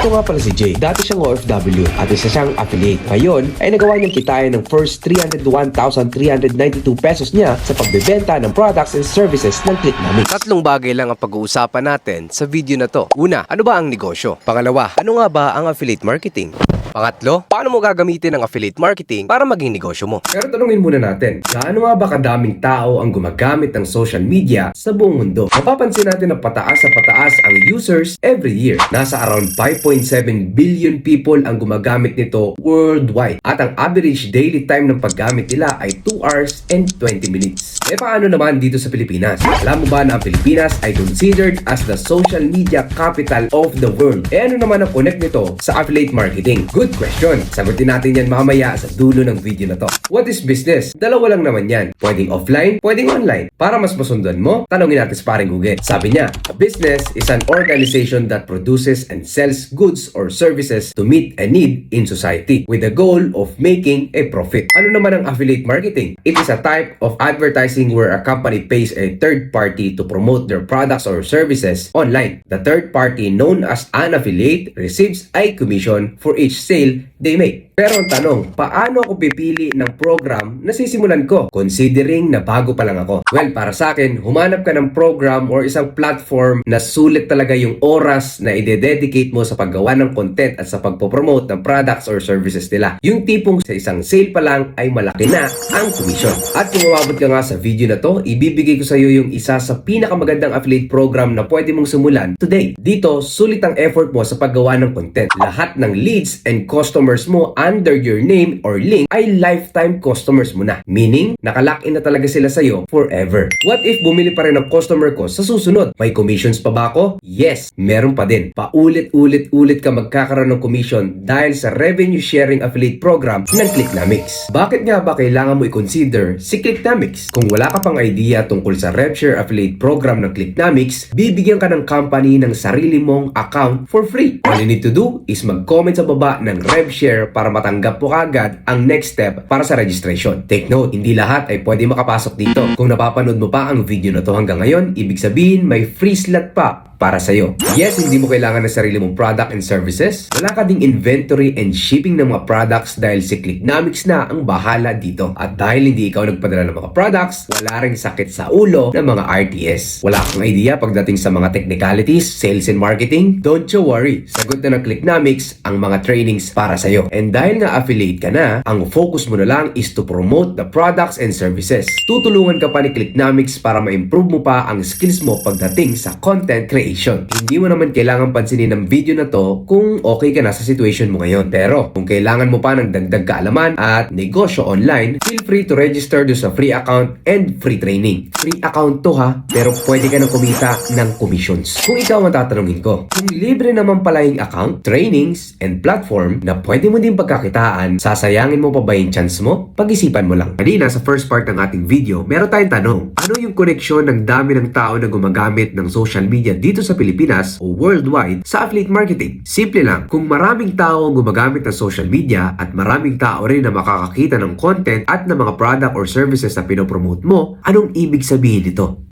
Ito nga pala si Jay. Dati siyang OFW at isa siyang affiliate. Ngayon ay nagawa niyang kitain ng first 301,392 pesos niya sa pagbebenta ng products and services ng Clicknomics. Tatlong bagay lang ang pag-uusapan natin sa video na to. Una, ano ba ang negosyo? Pangalawa, ano nga ba ang affiliate marketing? Pangatlo, paano mo gagamitin ang affiliate marketing para maging negosyo mo? Pero tanungin muna natin, gaano nga ba kadaming tao ang gumagamit ng social media sa buong mundo? Mapapansin natin na pataas sa pataas ang users every year. Nasa around 5.7 billion people ang gumagamit nito worldwide. At ang average daily time ng paggamit nila ay 2 hours and 20 minutes. E paano naman dito sa Pilipinas? Alam mo ba na ang Pilipinas ay considered as the social media capital of the world? E ano naman ang connect nito sa affiliate marketing? Good question. Sagutin natin yan mamaya sa dulo ng video na to. What is business? Dalawa lang naman yan. Pwedeng offline, pwedeng online. Para mas masundan mo, tanongin natin sa paring Google. Sabi niya, a business is an organization that produces and sells goods or services to meet a need in society with the goal of making a profit. Ano naman ang affiliate marketing? It is a type of advertising where a company pays a third party to promote their products or services online. The third party known as an affiliate receives a commission for each sale they make. Pero ang tanong, paano ako pipili ng program na sisimulan ko considering na bago pa lang ako? Well, para sa akin, humanap ka ng program or isang platform na sulit talaga yung oras na ide-dedicate mo sa paggawa ng content at sa pagpopromote ng products or services nila. Yung tipong sa isang sale pa lang ay malaki na ang commission. At kung umabot ka nga sa video na to, ibibigay ko sa iyo yung isa sa pinakamagandang affiliate program na pwede mong simulan today. Dito, sulit ang effort mo sa paggawa ng content. Lahat ng leads and customers mo under your name or link ay lifetime customers mo na. Meaning, nakalock in na talaga sila sa'yo forever. What if bumili pa rin ang customer ko sa susunod? May commissions pa ba ako? Yes, meron pa din. Paulit-ulit-ulit ka magkakaroon ng commission dahil sa revenue sharing affiliate program ng Clicknomics. Bakit nga ba kailangan mo i-consider si Clicknomics? Kung wala ka pang idea tungkol sa RevShare affiliate program ng Clicknomics, bibigyan ka ng company ng sarili mong account for free. All you need to do is mag-comment sa baba ng RevShare para matanggap po kagad ang next step para sa registration. Take note, hindi lahat ay pwede makapasok dito. Kung napapanood mo pa ang video na to hanggang ngayon, ibig sabihin may free slot pa para sa'yo. Yes, hindi mo kailangan ng sarili mong product and services. Wala ka ding inventory and shipping ng mga products dahil si Clicknomics na ang bahala dito. At dahil hindi ikaw nagpadala ng mga products, wala ring sakit sa ulo ng mga RTS. Wala kang idea pagdating sa mga technicalities, sales and marketing? Don't you worry. Sagot na ng Clicknomics ang mga trainings para sa'yo. And dahil nga affiliate ka na, ang focus mo na lang is to promote the products and services. Tutulungan ka pa ni Clicknomics para ma-improve mo pa ang skills mo pagdating sa content creation. Hindi mo naman kailangan pansinin ng video na to kung okay ka na sa situation mo ngayon. Pero kung kailangan mo pa ng dagdag kaalaman at negosyo online, feel free to register do sa free account and free training. Free account to ha, pero pwede ka nang kumita ng commissions. Kung ikaw ang tatanungin ko, kung libre naman pala yung account, trainings, and platform na pwede mo din pagkakitaan, sasayangin mo pa ba yung chance mo? Pag-isipan mo lang. Kanina sa first part ng ating video, meron tayong tanong. Ano yung koneksyon ng dami ng tao na gumagamit ng social media dito sa Pilipinas o worldwide sa affiliate marketing? Simple lang, kung maraming tao ang gumagamit ng social media at maraming tao rin na makakakita ng content at ng mga product or services na pinopromote mo, anong ibig sabihin nito?